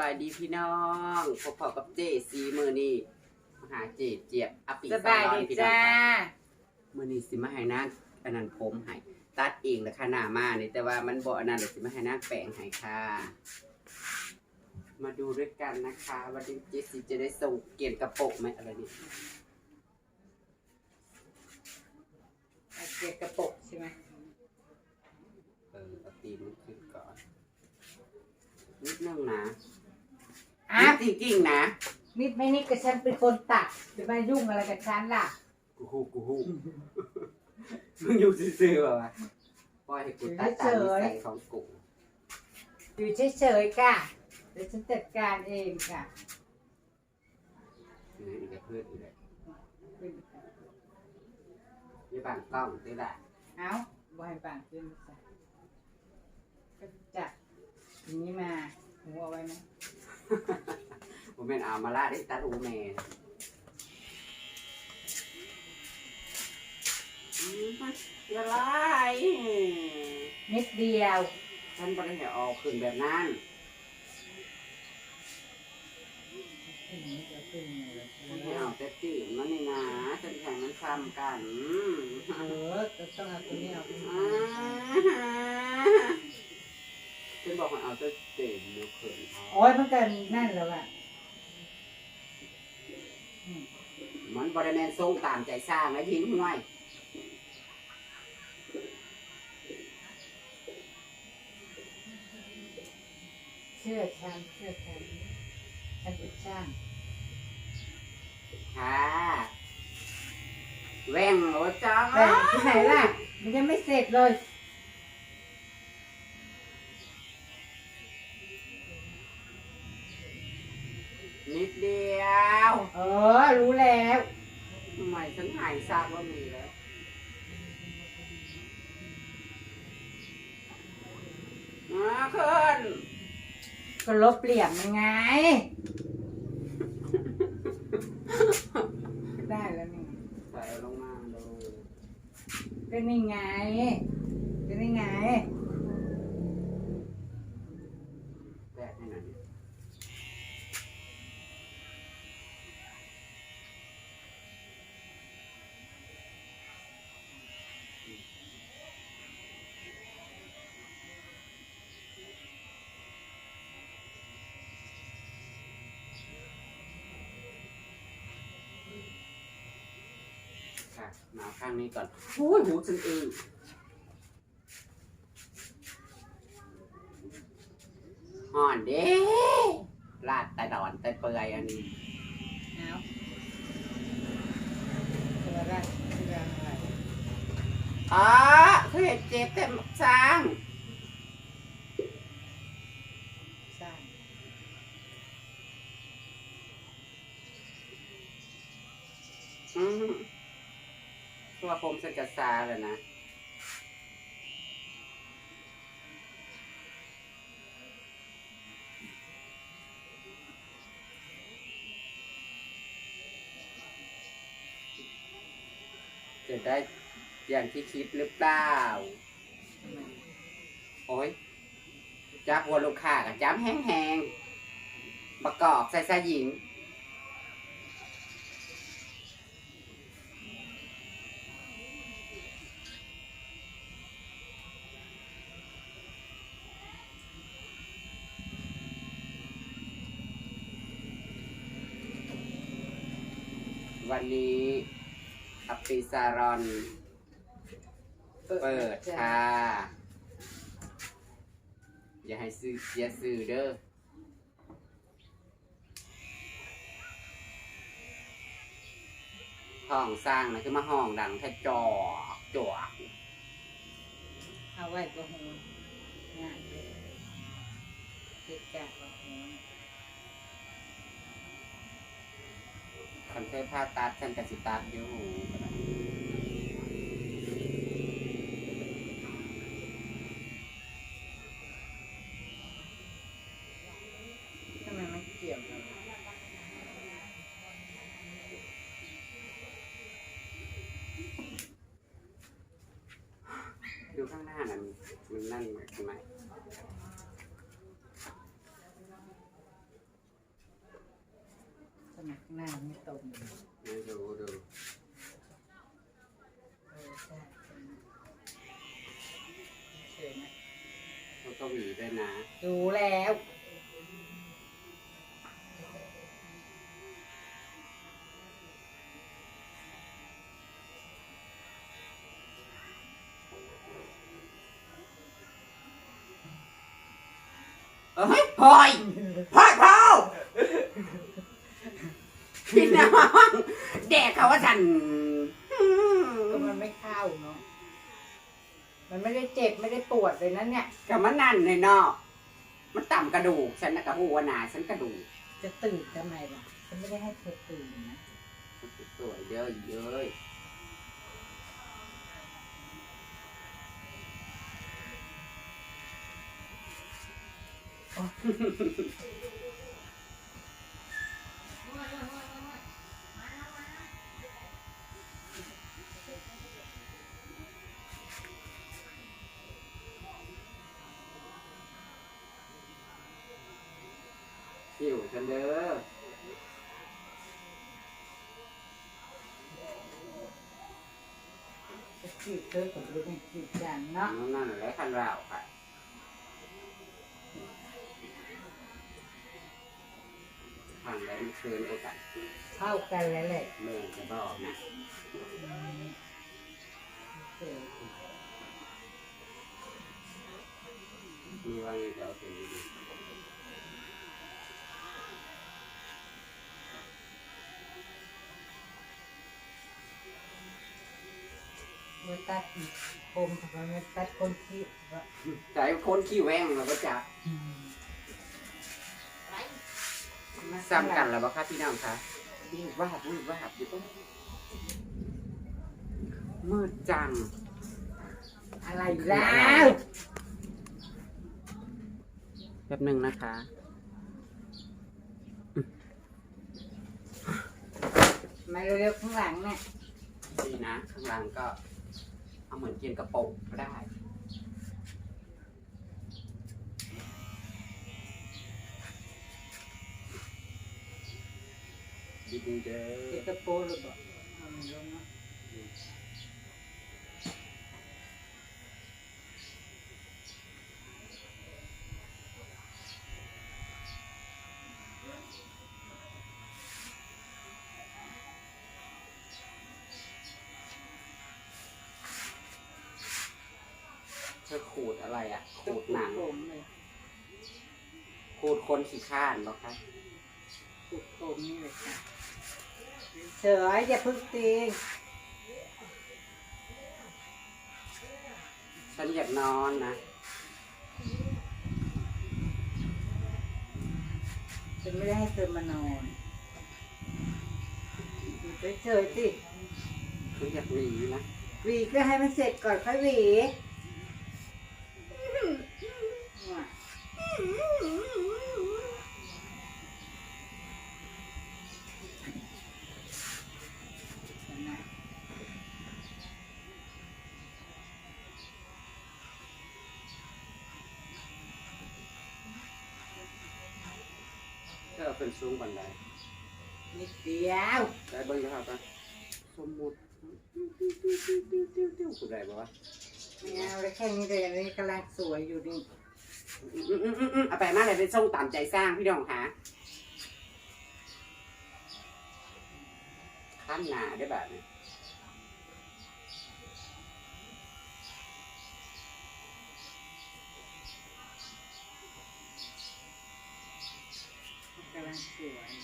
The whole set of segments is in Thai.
บายดีพี่น้องพบพอกับเจซีมือนี่มาหาเจเจี๊ยบอปิสบายซลอนดีพี่น้องจ้าค่ะมือนี่สิมาให้นางอันนั้นผมให้ตัดเองแต่ขนามานี่แต่ว่ามันบ่อันนั้นเลยสิมาให้นางแปลงให้ค่ะ มาดูด้วยกันนะคะวันนี้เจซีจะได้ส่งเกียนกระโปรงไหมอะไรนี่เอาเกียร์กระปุกใช่ไหมเออเอาตีนมันขึ้นก่อนนิดนึงนะ อะนิดจริงๆนะนิดไม่นิดกับฉันเป็นคนตัดจะมายุ่งอะไรกับฉันล่ะ กูฮู้กูฮู้มึงอยู่ซื่อๆแบบว่าปล่อยให้กูตัดตามนิสัยของกูอยู่เฉยๆค่ะเดี๋ยวฉันจัดการเองค่ะนี่อีกกับเพื่อนอีกเลยยี่บางกล้องด้วยล่ะเอาบอยปางขึ้นจ้ะก็จัดอย่างนี้มาหูเอาไว้ไหม ผมเป็นเอามาล่าได้ตัดอูแม่อืมละลายนิดเดียวฉันไม่ได้ให้ออกขึ้นแบบนั้นขึ้นนิดเดียวขึ้นเลยฉันให้เอาแต่ตีนมันนี่นะฉันแข่งมันซ้ำกันเออจะต้องเอาตัวนี้เอา ขึ้นอ่าฉันบอกให้เอาแต่ตีนเดี๋ยวเขินเขาโอ้ยมันก็นั่นแล้วอะอืมมันบริเวณทรงตามใจสร้างนะทิ้งห้วยเชื่อฉันเชื่อฉันฉันเป็นช่างค่ะแว่งโหจังแต่ที่ไหนล่ะ มันยังไม่เสร็จเลย นิดเดียว เออ รู้แล้วทำไมฉันหายทราบว่ามีแล้ว มาขึ้น ก็ลบเหลี่ยมมันไง ได้แล้วนี่ใส่ลงมาเลยก็นี่ไงก็นี่ไง แตะให้หน่อยดิ ค่ะ มาข้างนี้ก่อนโอ้ยหูฉันเองห่อนเด้ลาดแต่ดอนแต่เปื่อยอันนี้เอาตัวแรกเรื่องอะไรอ๋อเคยเห็นเจ็บแต่สร้างสร้างอืม ตัวผมฉันจะซาแล้วนะจะได้อย่างที่คิดหรือเปล่า โอ้ยจักหัวลูกค้ากับจ้ำแห้งๆประกอบใส่สาหญิง วันนี้อัปปิซารอน เปิดค่ะ อย่าให้ซื้ออย่าซื้อเด้อห้องสร้างนะคือมาห้องดังแค่จอกจวกเอาไว้ก็หูงานเลยเกิดจากก็หู นเทพผ้าตัดฉันกสิตัดอยู่ด้ทำไมมันเกี่ยวกันดูข้างหน้าน่ะมันมันนั่นไหม หน้าไม่ตรงเลยมาดูดูเออใช่เฉยนะแล้วก็หวีด้วยนะดูแล้วเอ้ยพลอยพลอยเผา พี่น้องแดกเขาว่าฉันอืมก็มันไม่เข้าเนาะ มันไม่ได้เจ็บไม่ได้ปวดเลยนั่นเนี่ย กับมันนั่นเลยเนาะมันต่ำกระดูกฉันนะกระหัวหนาฉันกระดูกจะตื่นทำไมล่ะ ฉันไม่ได้ให้เธอตื่นนะสวยเยอะเยอะคิวฉัน เด้อจีบเธอกับลูกให้จีบกันเนาะนั่นแหละคันเราค่ะทางแล้วมันเชิญโอกาสเข้ากันแล้วแหละเมื่อจะบอกนะมีว่าไงจะเอาเป็นดี เมื่อ ตัดผมทำไมไม่ตัดคนที่ว่าใจคนขี้แว่งเราก็จะอืมซ้ำกันแล้วบ่ครับพี่น้องคะนี่ว่าบวุ้ยว่าบอยู่ตรงมืดจัง อะไรแล้วแป๊บหนึ่งนะคะมาเร็วๆข้างหลังเนี่ยดีนะ ข้างหล่างก็ เอาเหมือนเกียนกระโปรงก็ได้ ดีดีเด้เด็อกกระโปรงหรือเปล่าเอาไม่รู้เนาะ เธอขูดอะไรอะ ขูดหนัง ผมเลยขูดคนขี้ข้านเหรอคะขูดผมนี่เลยค่ะเฉยอย่าพึ่งตีฉันอยากนอนนะฉันไม่ได้ให้เธอมานอนอยู่เฉยๆสิคืออยากหวีนะ หวีก็ให้มันเสร็จก่อนค่อยหวีว่ะฉันน่ะเธอเป็นสูงบันไดนิดเดียวได้เบิ้งจะครับกันสมมุติติ้วติ้วติ้วติ้วติ้วติ้วติ้วกูได้ปะวะ ไม่เอาเลยแค่นี้เลยอันนี้กำลังสวยอยู่นี่อืมอืมอืมอืม เอาไปมาเลยเป็นทรงตามใจสร้างพี่น้องคะข้ามหนาได้แบบนี้กำลังสวย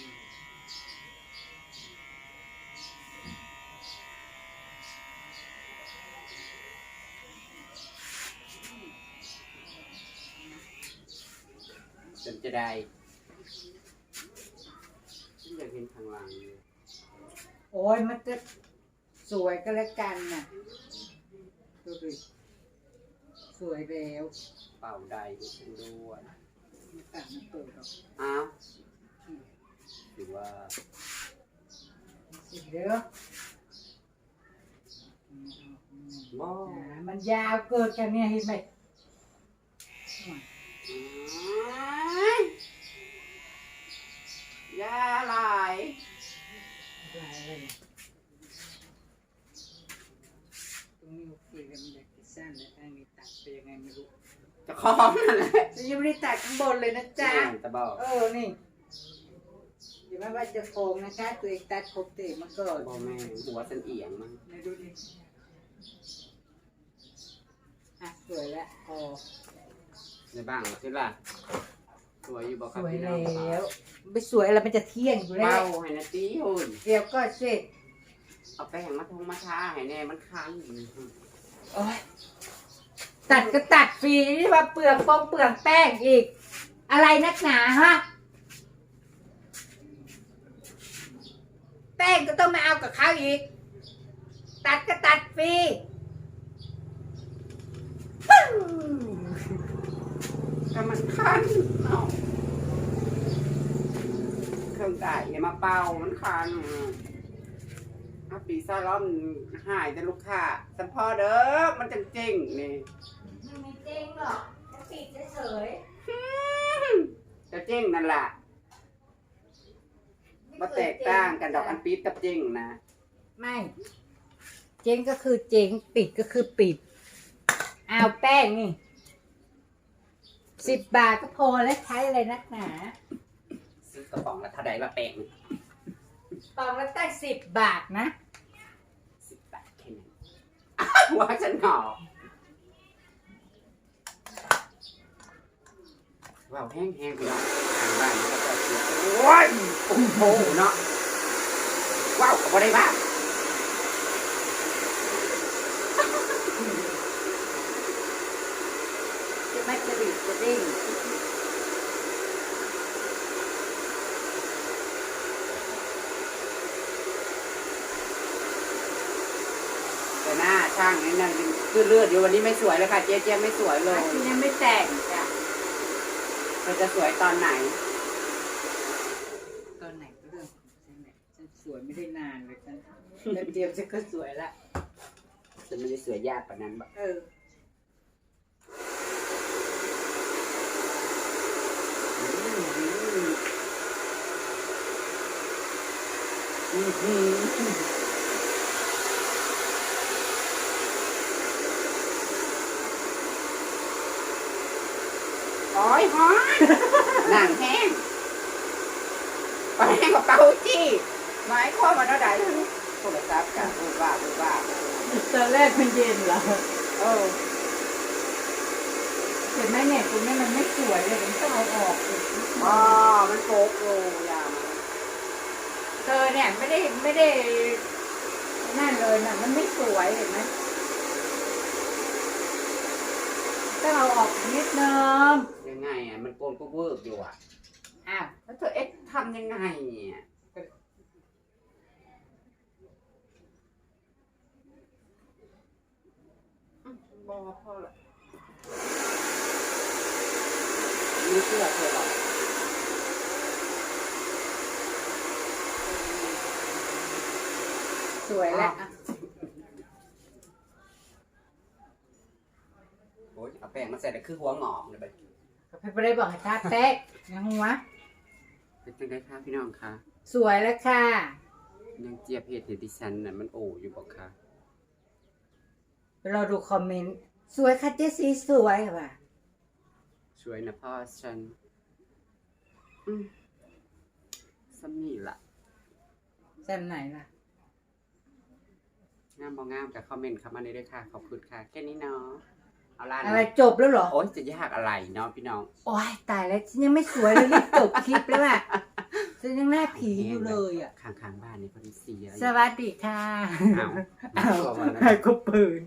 อยู่จนจะได้ฉันอยากเห็นข้างหลังอยู่โอ้ยมันจะสวยก็แล้วกันน่ะดูดิสวยแล้วเป่าใดให้ฉันด้วยไม่ตัดมันเปิดหรอกอ้าวถือว่าสิเด้อบ่อ่ามันยาวเกินกันเนี่ยเห็นไหมอ้า อลายตรงนี้คุยกันแบบสั้นนะทางนี้ตัดไปยังไงไม่รู้จะคล้องนั่นแหละฉัยังไม่ได้ตัดข้างบนเลยนะจ๊ะ ตะเบาเออ นี่ เดี๋ยวแม่ว่าจะโค้งนะคะ ตัวเองตัดครบเตะมาก่อนตะเแม่หัวสันเอียงมั้งไนดูดิอะสวยแล้วพอในบ้างเหรอใช่ป่ะ สวยอยู่บ่คสรับวยพี่น้แล้องครับวไม่สวยอะไรมันจะเที่ยงอยู่แล้เบาวให้นาตีหุ่นเดี๋ยวก็เสร็จเอาแป้งมาทงมาทาให้แน่มันคันโอ๊ยตัดก็ตัดฟรีนี่มาเปลืองปองเปลืองแป้งอีก อะไรนักหนาฮะแป้งก็ต้องมาเอากับเขาอีก ตัดก็ตัดฟรีปึ้ง ก็มัน คันเนาะเครื่องจ่ายอย่ามาเป่ามันคันอาปีซาล้อมหายแต่ลูกค้าสัมพอเด้อมันจังจริงนี่ไม่เจ๊งหรอกจะปิดเฉยจะจริงนั่นแหละๆมาแตกต่างกันดอกอันปี๊ดกับจริงนะไม่เจ๊งก็คือเจ๊งปิดก็คือปิด เอาแป้งนี่ สิบบาทก็พอแล้วใช้อะไรนักหนาซื้อกระป๋องละเท่าใดมาแป้งตองละตั้งสิบบาทนะ สิบบาทแค่นั้นอ้าวหัวฉันหงอกว้าวแห้งแห้งๆพี่น้องทางบ้านนี่ก็จะเสียโอ้ยโอ้โหเนาะว้าวก็บ่ได้บ้าง จะไม่จะดิบจะดิ้ง แต่ หน้างนี่นั่นคือเลือดอยู่วันนี้ไม่สวยเลยค่ะ เจ๊เจ๊ไม่สวยเลยที่ยังไม่แต่งจ้ะมันจะสวยตอนไหน ตอนไหนก็เรื่องของฉันแหละฉันสวยไม่ได้นานเลยฉันแป๊บเดียวฉันก็สวยละจะไม่ได้สวยยากกว่านั้นแบบเอออื้อ หือโอ้ยฮอนหนังแห้งไปแห้งกับเปาจี้ไม้ข้อมาเท่าไหร่โทรศัพท์กันบูบ้าบูบ้าตอนแรกมันเย็นเหรอเออเห็นไหมเนี่ยตรงนี้มันไม่สวยเลยมันต้องเอาออกอีกอ๋อมันโป๊กโลยามาเธอเนี่ยไม่ได้ไม่ได้นั่นเลยนะมันไม่สวยเห็นไหม ต้องเอาออกนิดนึงยังไงอะมันโกนก็เวิร์กอยู่อะอ้าวแล้วเธอเอ๊ะทำยังไงเนี่ยบอพอละไม่เชื่อเธอหรอกสวยแล้วอะ โอ้ยเอาแป้งมาใส่แต่คือหัวหงอกเลยไปก็ไปได้บอกให้ทาแป๊กนะหัว เป็นจังไงคะพี่น้องคะสวยแล้วค่ะ ยังเจี๊ยบเห็ดเห็ดดิฉันน่ะมันโออยู่บอกค่ะเราดูคอมเมนต์ สวยค่ะเจสซี่สวยค่ะช่วยนะพ่อฉันอืมสมีละแซมไหนล่ะ งามบองามกับคอมเมนต์เข้ามาได้ด้วยค่ะขอบคุณค่ะแค่นี้เนาะ เอาล่ะอะไรจบแล้วเหรอ โอ้ยจะยากอะไรเนาะพี่น้อง โอ้ยตายแล้วฉันยังไม่สวยเลยรีบจบคลิปแล้วอะฉันยังหน้าผีอยู่เลยอะ ข้างๆบ้านนี่พอดีเสียสวัสดีค่ะอ้าวอ้าวก็มาแล้วให้ก็ปืน